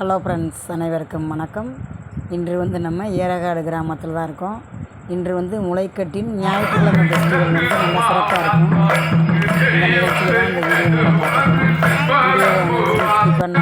Hello friends அனைவருக்கும் வணக்கம். இன்று வந்து நம்ம ஏரகாடு கிராமத்தில் தான் இருக்கோம். இன்று வந்து முளைக்கட்டின் ஞாயிற்றுக்கிழமை ஃபெஸ்டிவல் வந்து நல்லா சிறப்பாக இருக்கும். இந்த நிகழ்ச்சியில் இந்த வீடியோ பார்க்கணும் வீடியோ பண்ண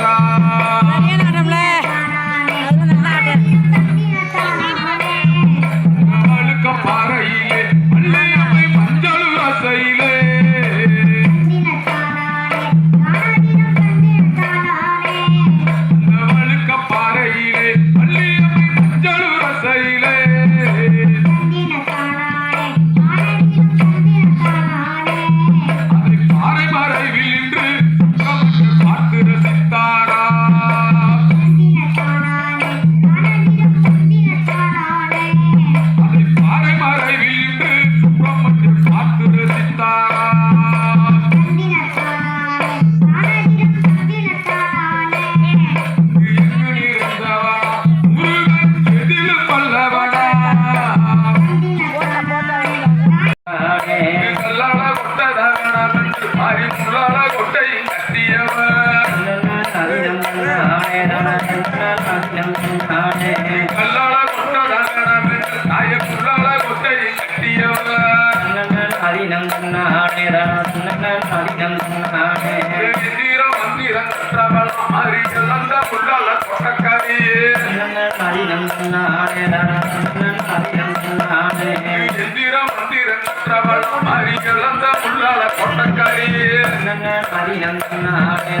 parar. மந்திரங்கண்ணானே தனசுனன் மதிகங்கண்ணானே மதிகங்கண்ணானே தனசுனன் மதிகங்கண்ணானே மதிகங்கண்ணானே மதிகங்கண்ணானே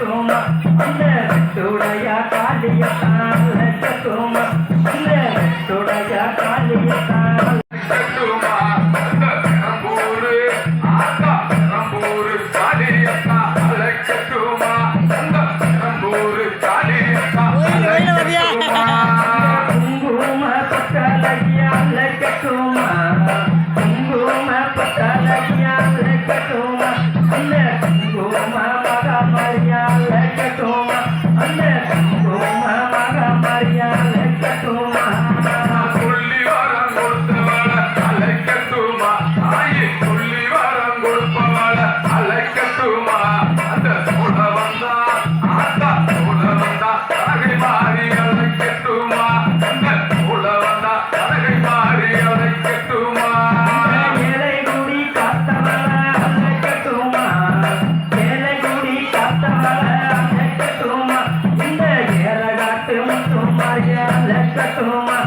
சோமா அந்த சோழையா காலியா கால சோமா Let's go.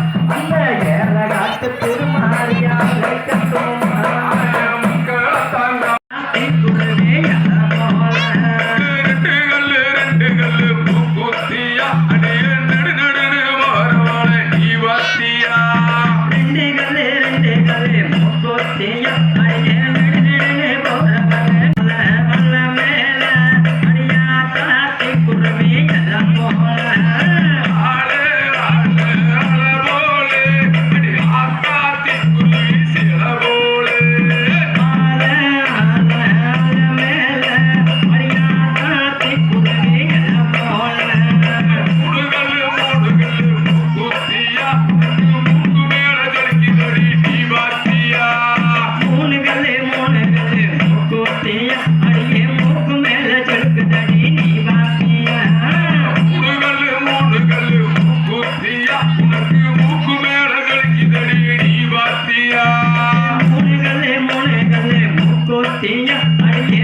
Olha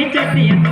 muito bonito.